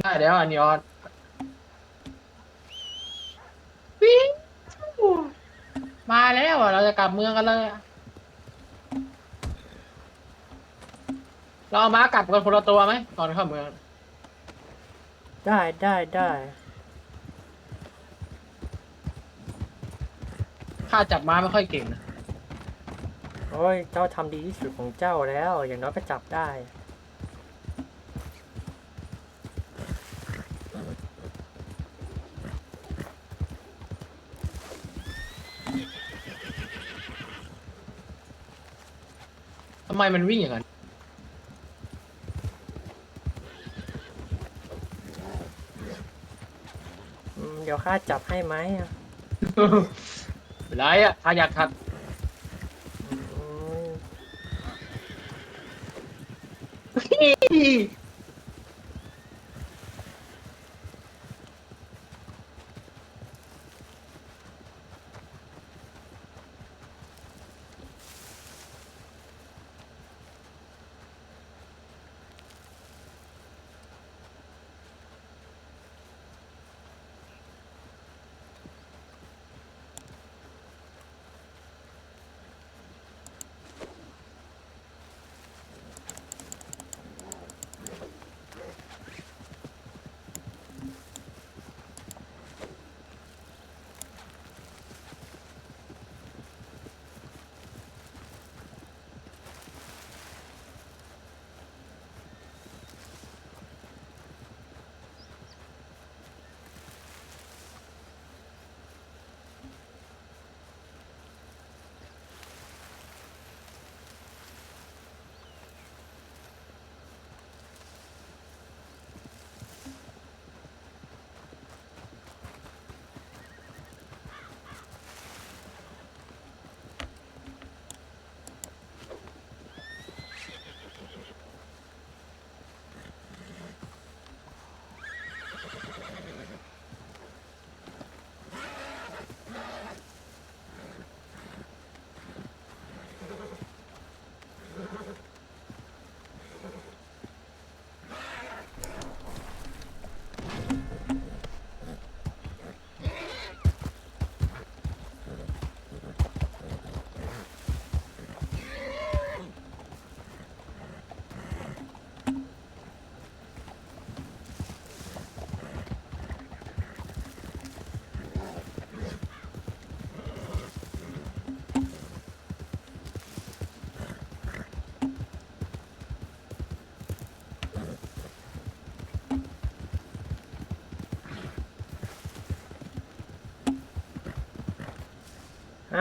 ได้แล้วอันนีออนวิ่งมาแล้วอะเราจะกลับเมืองกันเลยอะเราเอาม้ากลับกันคนละตัวไหมตอนเข้าเมือง ได้ได้ได้ข้าจับม้าไม่ค่อยเก่งนะ โอ้ยเจ้าทำดีที่สุดของเจ้าแล้ว อย่างน้อยก็จับได้ ทำไมมันวิ่งอย่างนั้น อืมเดี๋ยวข้าจับให้ไหมอะ เป็นไรอะข้าอยากขัด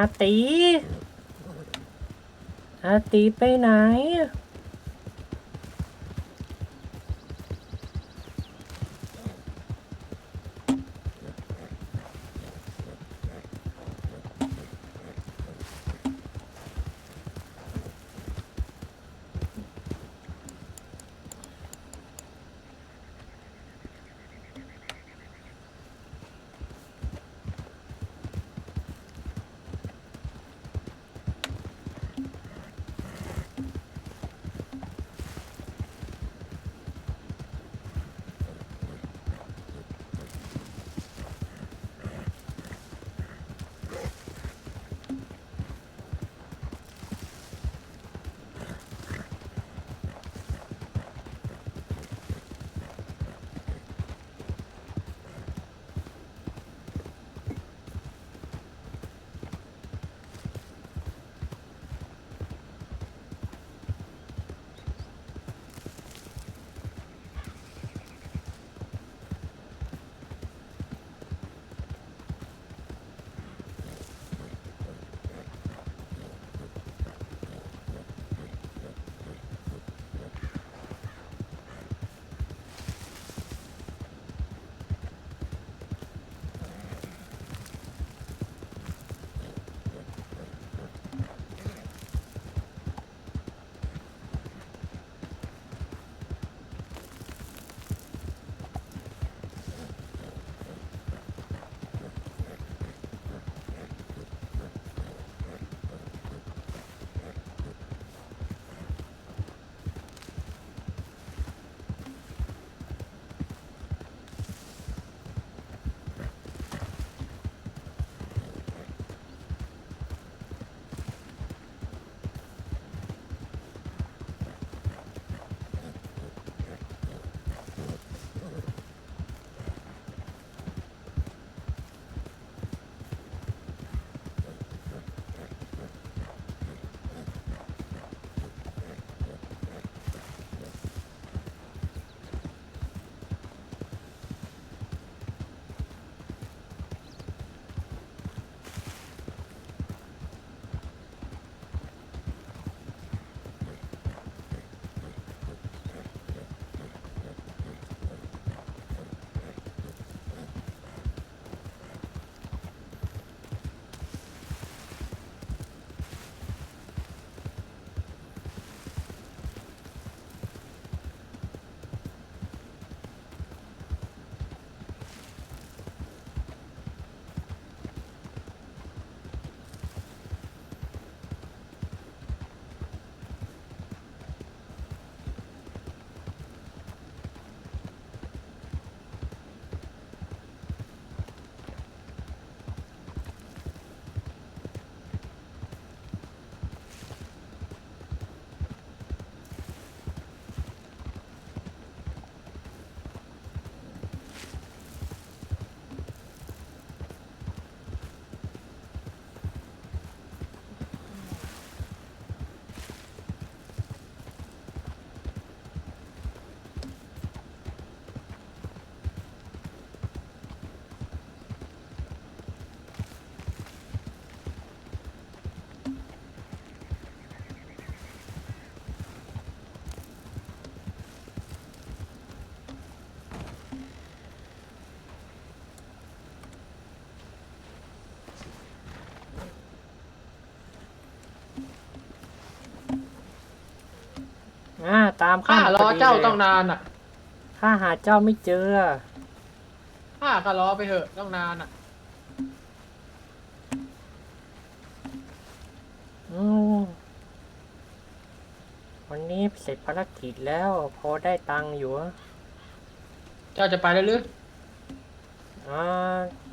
อาตีอาตีไปไหน ตามข้าข้ามรอพดีเจ้าลยต้องนานอะข้าหาเจ้าไม่เจอ ข้าก็รอไปเถอะต้องนานอะ อืมวันนี้เสร็จภารกิจแล้ว พอได้ตังค์อยู่อะเจ้าจะไปแล้วหรืออ่า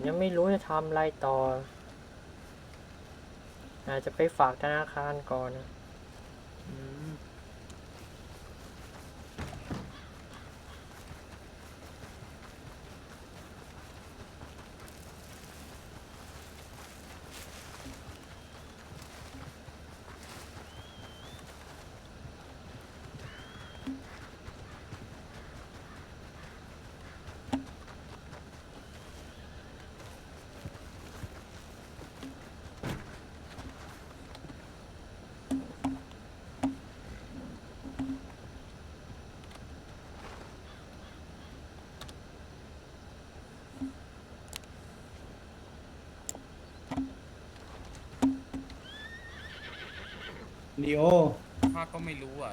ยังไม่รู้จะทำอะไรต่อ อาจจะไปฝากธนาคารก่อนนะ ลีโอ ข้าก็ไม่รู้อะ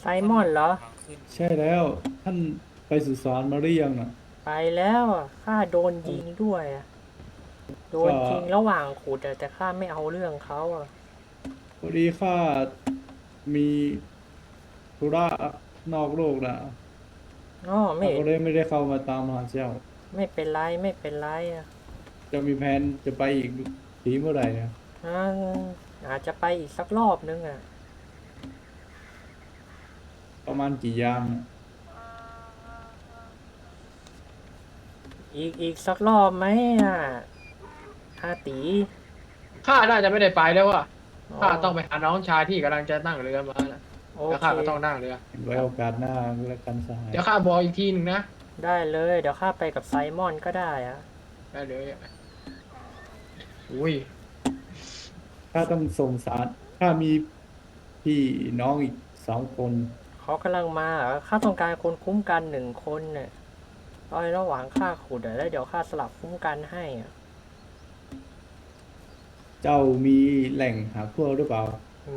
ไซมอนเหรอ ทางขึ้น ใช่แล้ว ท่านไปสุสานมาหรือยังน่ะ ไปแล้วอะข้าโดนยิงด้วยอะโดนยิงระหว่างขุดอะแต่ข้าไม่เอาเรื่องเขาอะพอดีข้ามีธุระนอกโลกนะอ๋อไม่ ข้าก็เลยไม่ได้เข้ามาตามหาเจ้า ไม่เป็นไรไม่เป็นไรอะจะมีแผนจะไปอีกทีเมื่อไหร่นะอ่า อาจจะไปอีกสักรอบนึงอะประมาณกี่ยามน่ะอีกอีกสักรอบไหมอะอาตีข้าน่าจะไม่ได้ไปแล้วอะอ๋อข้าต้องไปหาน้องชายที่กำลังจะนั่งเรือมานะโอแล้วเคข้าก็ต้องนั่งเรือ ไว้โอกาสหน้าแล้วกันสหายเดี๋ยวข้าบอกอีกทีหนึ่งนะได้เลย เดี๋ยวข้าไปกับไซมอนก็ได้อะได้เลยอุ้ย ข้าต้องส่งสารข้ามีพี่น้องอีกสองคน เขากำลังมาเหรอข้าต้องการคนคุ้มกันหนึ่งคนเนี่ยตอนระหว่างข้าขุดอะแล้วเดี๋ยวข้าสลับคุ้มกันให้อะเจ้ามีแหล่งหาพวกหรือเปล่า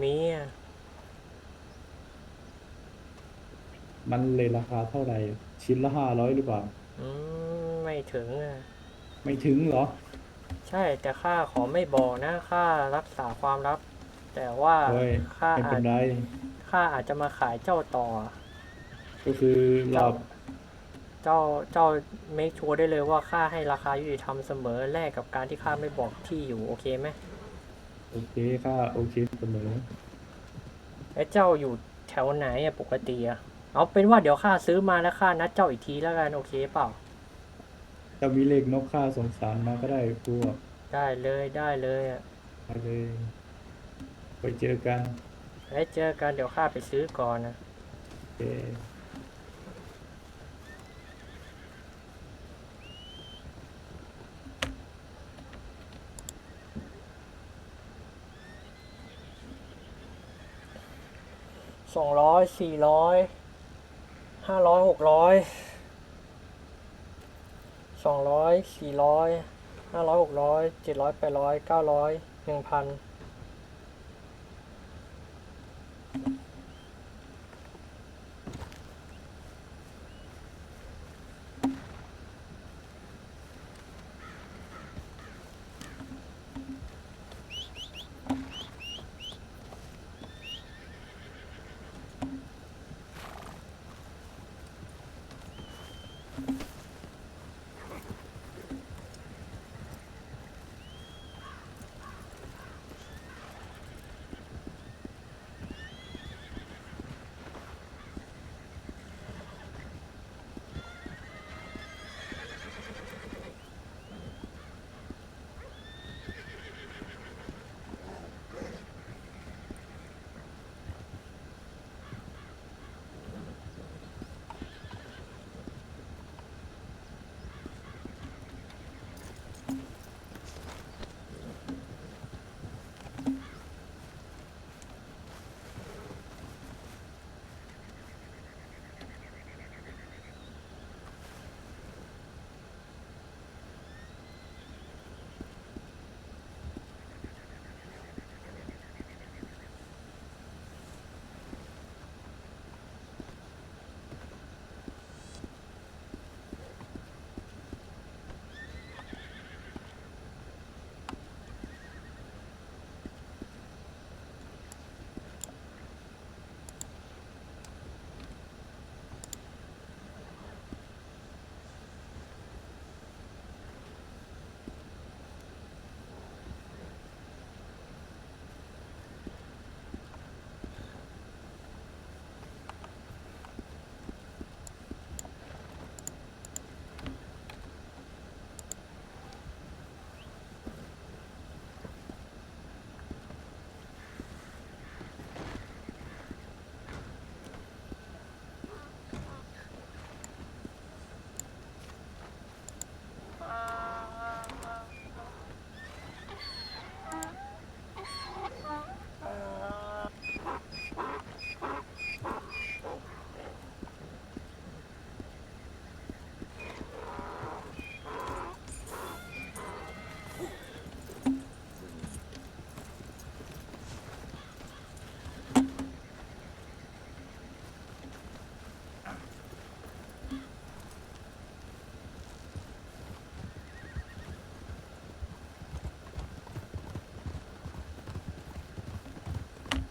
มีอะมันเลยราคาเท่าไหร่ ชิ้นละห้าร้อยหรือเปล่า อืมไม่ถึงอะไม่ถึงเหรอ ใช่แต่ข้าขอไม่บอกนะข้ารักษาความลับ แต่ว่าเฮ้ยข้าไม่อาเป็จนไรข้าอาจจะมาขายเจ้าต่อ ก็คือรอบเจ้าเจ้าเมคชัวร์ได้เลยว่าข้าให้ราคายุติธรรมเสมอแลกกับการที่ข้าไม่บอกที่อยู่โอเคไหมโอเคค่าโอเคเสมอแล้วเจ้าอยู่แถวไหนอะปกติอะเอาเป็นว่าเดี๋ยวข้าซื้อมาแล้วข้านัดเจ้าอีกทีแล้วกันโอเคเปล่า จะมีเลขนกค่าสงสารมาก็ได้พวกได้เลยได้เลยอะไปเลยไปเจอกันไว้เจอกันเดี๋ยวข้าไปซื้อก่อนนะโอเคสองร้อยสี่ร้อยห้าร้อยหกร้อย สองร้อยสี่ร้อยห้าร้อยหกร้อยเจ็ดร้อยแปดร้อยเก้าร้อยหนึ่งพัน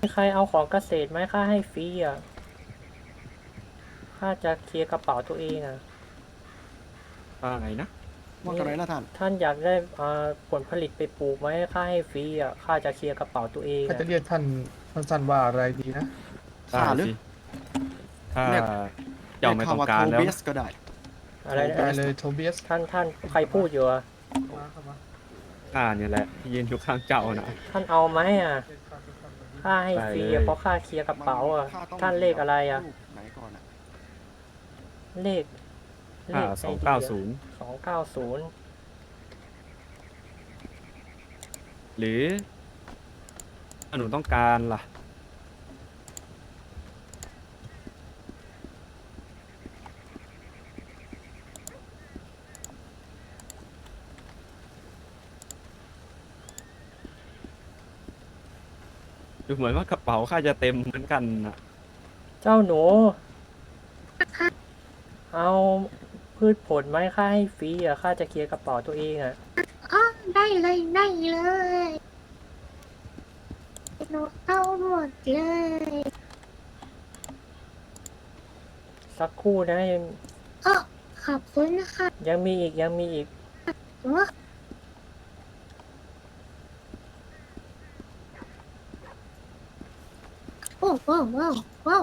มีใครเอาของเกษตรไหมค่าให้ฟรีอะค่าจะเคลียร์กระเป๋าตัวเองอะว่าไงนะว่ากันไรล่ะท่านท่านอยากได้อ่าผลผลิตไปปลูกไหมค่าให้ฟรีอะค่าจะเคลียร์กระเป๋าตัวเองถ้าอะจะเรียกท่านสั้นๆว่าอะไรดีนะได้ข้าหรือสิถ้าเรียกเจ้าไม่ต้องการเยแล้วโทเบสก็ได้ อะไรได้นะเลยโทเบียสท่านท่านใครพูดอยู่อะมาเข้ามาข้าเนี่ยแหละที่ยืนอยู่ข้างเจ้านะท่านเอาไหมอะ ค่าให้ฟรีได้อะเลยเพราะค่าเคลียร์กระเป๋าอะข้ต้องท่านเลขอะไรอะลูกไหนก่อนอะเลขเลข้าขสองเก้าศูนย์สองเก้าศูนย์หรือถ้าหนูต้องการล่ะ ดูเหมือนว่ากระเป๋าข้าจะเต็มเหมือนกันนะเจ้าหนู เอาพืชผลไหมค่าให้ฟรีอะค่าจะเคลียร์กระเป๋าตัวเองอะ อ๋อได้เลยได้เลยหนูเอาหมดเลยสักครู่นะยังเออขอบคุณนะคะยังมีอีกยังมีอีก ว้าโอ้โอ้โอ้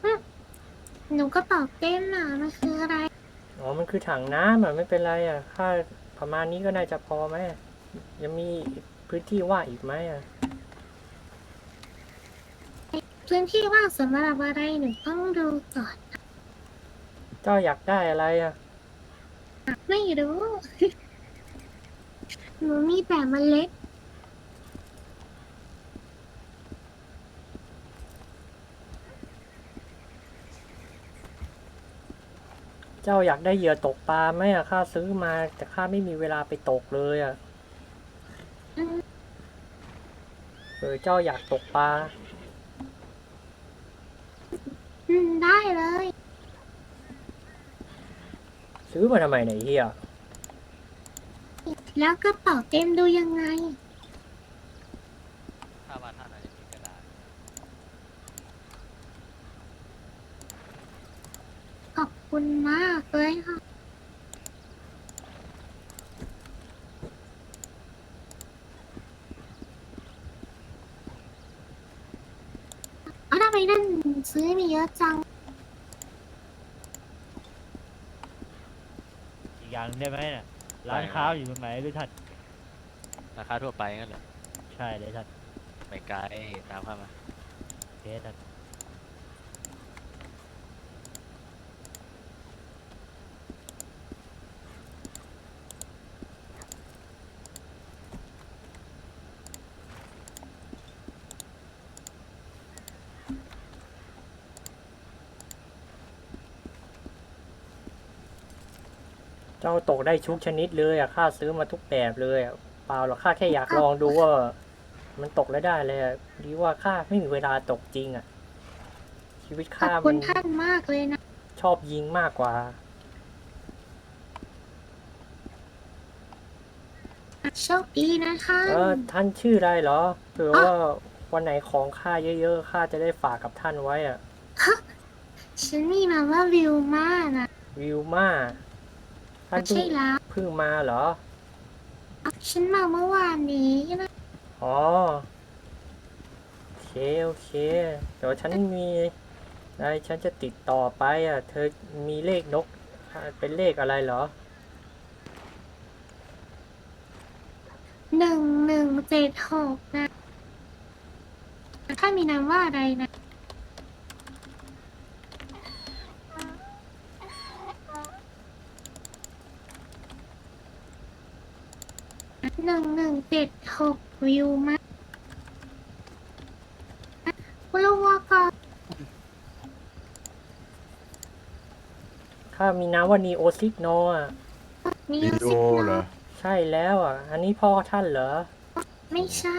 โอ้หนูก็ตอบเต้นน่ะมันคืออะไร อ๋อ มันคือถังน้ำอะไม่เป็นไรอะค่าประมาณนี้ก็น่าจะพอไหมยังมีพื้นที่ว่างอีกไหมอะ พื้นที่ว่างสำหรับอะไรหนูต้องดูก่อน เจ้าอยากได้อะไรอะ ไม่รู้ หนูมีแต่เมล็ด เจ้าอยากได้เหยื่อตกปลาไหมอะข้าซื้อมาแต่ข้าไม่มีเวลาไปตกเลยอะอืม เออเจ้าอยากตกปลา อืม ได้เลย ซื้อมาทำไมไหนยไอ้เฮียแล้วกระเป๋าเต็มดูยังไง ถ้าว่าท่านอาจจะมีกระดาษขอบคุณมากเลยค่ะ เอาทำไมนั่นซื้อมีเยอะจัง อีกอย่าง ได้ไหมเนี่ยร้านค้าอยู่ตรงไหนด้วยท่านราคาทั่วไปงั้นเหรอใช่เลยท่านไม่ไกลตามเข้ามาเทสท่า เจ้าตกได้ชุกชนิดเลยอะข้าซื้อมาทุกแบบเลยอะเปล่าหรอกข้าแค่อยากลองดูว่า มันตกแล้วได้เลยอะดีว่าข้าไม่มีเวลาตกจริงอะ ชีวิตขอบข้าคุมัณนท่านมากเลยนะ ชอบยิงมากกว่า โชคดีนะคะเออท่านชื่ออะไรเหรอเผื่อว่าวันไหนของข้าเยอะๆข้าจะได้ฝากกับท่านไว้อะ ฉันมีมาว่าวิวมานะวิวมา ท่านเพิ่ใช่งแล้วเพิ่งมาเหรอ ฉันมาเมื่อวานนี้นะอ๋อ โอเค โอเค เดี๋ยวฉันมีอะไรฉันจะติดต่อไปอะ เธอมีเลขนกอ่าเป็นเลขอะไรเหรอ หนึ่งหนึ่งเจ็ดหกนะ ถ้านมีนามว่าอะไรนะ หนึ่งหนึ่งเจ็ดหกวิวมาคุณลุงว่าก็ข้ามีน้ำว่านีโอซิกโนอะ มีสิบนะใช่แล้วอะ อันนี้พ่อท่านเหรอ ไม่ใช่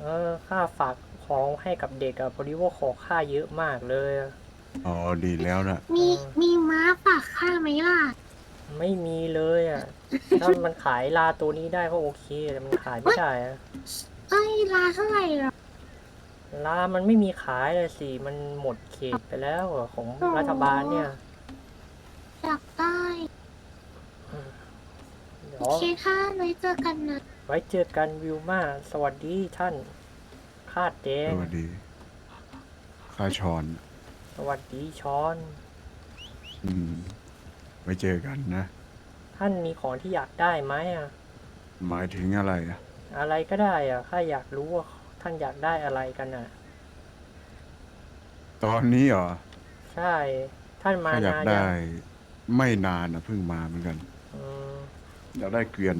เออข้าฝากขของให้กับเด็กอะพอดีว่าขอค่าเยอะมากเลยอะ อ๋อ ดีแล้วนะ มีมีม้าฝากข้าไหมล่ะ ไม่มีเลยอะถ้ามันขายลาตัวนี้ได้ก็โอเค แต่มันขายไม่ได้อะเอ้ยลาเท่าไหร่หรอ ลามันไม่มีขายเลยสิ มันหมดเขตไปแล้วอะของรัฐบาลเนี่ยอยากได้เดี๋ยโอวเคค่ะไว้เจอกันนะ ไว้เจอกันวิวมา สวัสดีท่าน คาดแดสงวัสดีข้าชอน สวัสดีช้อน อืมไว้เจอกันนะ ท่านมีของที่อยากได้ไหมอะหมายถึงอะไรอะอะไรก็ได้อะข้าอยากรู้ว่าท่านอยากได้อะไรกันอะตอนนี้เหรอใช่ ท่านมาข้าอยากนานได้ ยังไม่นานนะเพิ่งมาเหมือนกัน อืมอยากได้เกวียน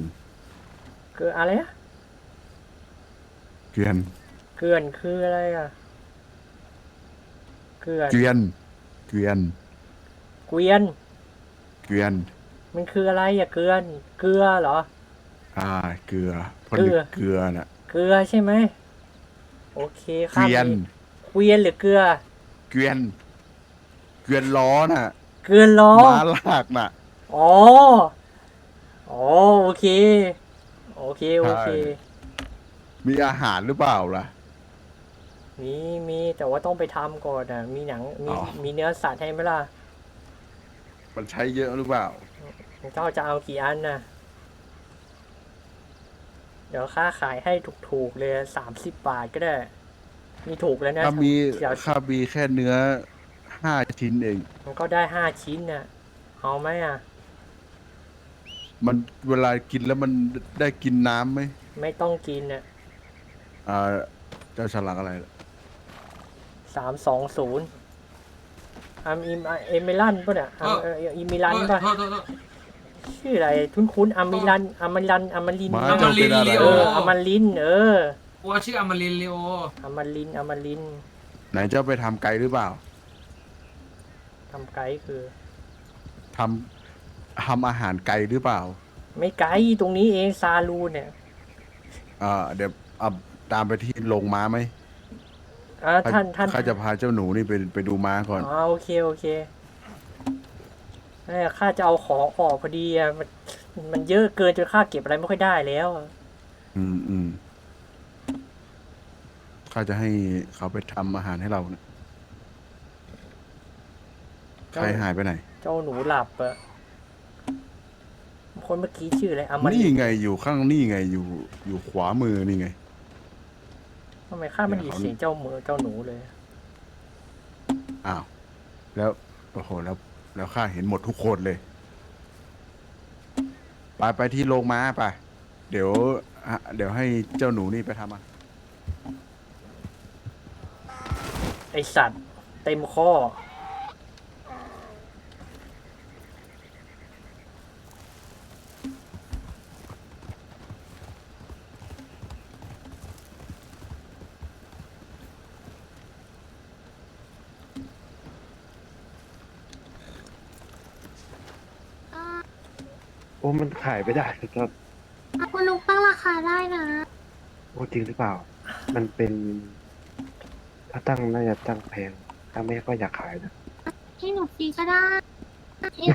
คืออะไรนะเกวียน เกลื่อนคืออะไรอะเกลื่อนเกวียน เกวียน เกวียน เกวียนมันคืออะไรอะเกลือน เกลือเหรอ อ่า เกลือผเกลืลิตอเกลือน่ะ เกลือใช่ไหม โอเคเกข้าวียนมีเกวียนหรือเกลือ เกวียน เกวียนล้อน่ะเกลือล้อ ม้าลากน่ะ อ๋อ อ๋อ โอเค โอเค โอเค ใช่ มีอาหารหรือเปล่าล่ะ มี มี แต่ว่าต้องไปทำก่อนอะ มีหนัง มี อ๋อ มีเนื้อสัตว์ให้ไหมล่ะ มันใช้เยอะหรือเปล่าเจ้าจะเอากี่อันน่ะเดี๋ยวค่าขายให้ถูกๆเลยสามสิบบาทก็ได้ มีถูกแล้วนะถ้ามีเดี๋ยวข้ามีแค่เนื้อห้าชิ้นเอง มันก็ได้ห้าชิ้นน่ะ เอาไหมอะ มันเวลากินแล้วมันได้กินน้ำไหมไม่ต้องกินน่ะอ่าเจ้าฉลากอะไรล่ะสามสองศูนย์ อัมอิมเอมิลันป่ะเนี่ยอัมเอ่ออิมิลันป่ะ โทษโทษโทษ ชื่ออะไรคุ้นคุ้นๆอามิลันอามิลันอามารินมาอมเจ้าริเป็นนอะไรลีเอโออามาริน เออว่าชื่ออมรินลีโออามารินอามารินไหนเจ้าไปทำไกลหรือเปล่าทำไกด์คือ ทำทำอาหารไกลหรือเปล่าไม่ไกด์ตรงนี้เองซาลูเนี่ยอ่าเดี๋ยวเอาตามไปที่โรงม้าไหม อ่าท่านท่านข้าจะพาเจ้าหนูนี่ไปไปดูม้าก่อน อ๋อโอเคโอเคเออข้าจะเอาของออกพอดีอะมันมันเยอะเกินจนข้าเก็บอะไรไม่ค่อยได้แล้วอะอืมอืมข้าจะให้เขาไปทำอาหารให้เรานะใครหายไปไหน เจ้าหนูหลับอะคนเมื่อกี้ชื่ออะไรอามานี่รินไงอยู่ข้างนี่ไงอยู่อยู่ขวามือนี่ไง ทำไมข้าไม่ได้ยินเดี๋ยวเขาเสียงเจ้ามือเจ้าหนูเลย อ้าว แล้ว โอ้โห แล้ว แล้วข้าเห็นหมดทุกคนเลย ไปไปที่โรงม้าไป เดี๋ยวอะเดี๋ยวให้เจ้าหนูนี่ไปทำอะ ไอสัตว์ เต็มข้อ เอ่อ โอ้ มัน ขายไม่ได้ครับเอาคุณลุงตั้งราคาได้นะ โอ้จริงหรือเปล่า มันเป็น ถ้าตั้งน่าจะตั้งแพงถ้าไม่ก็อยากขายนะให้หนูฟรีก็ได้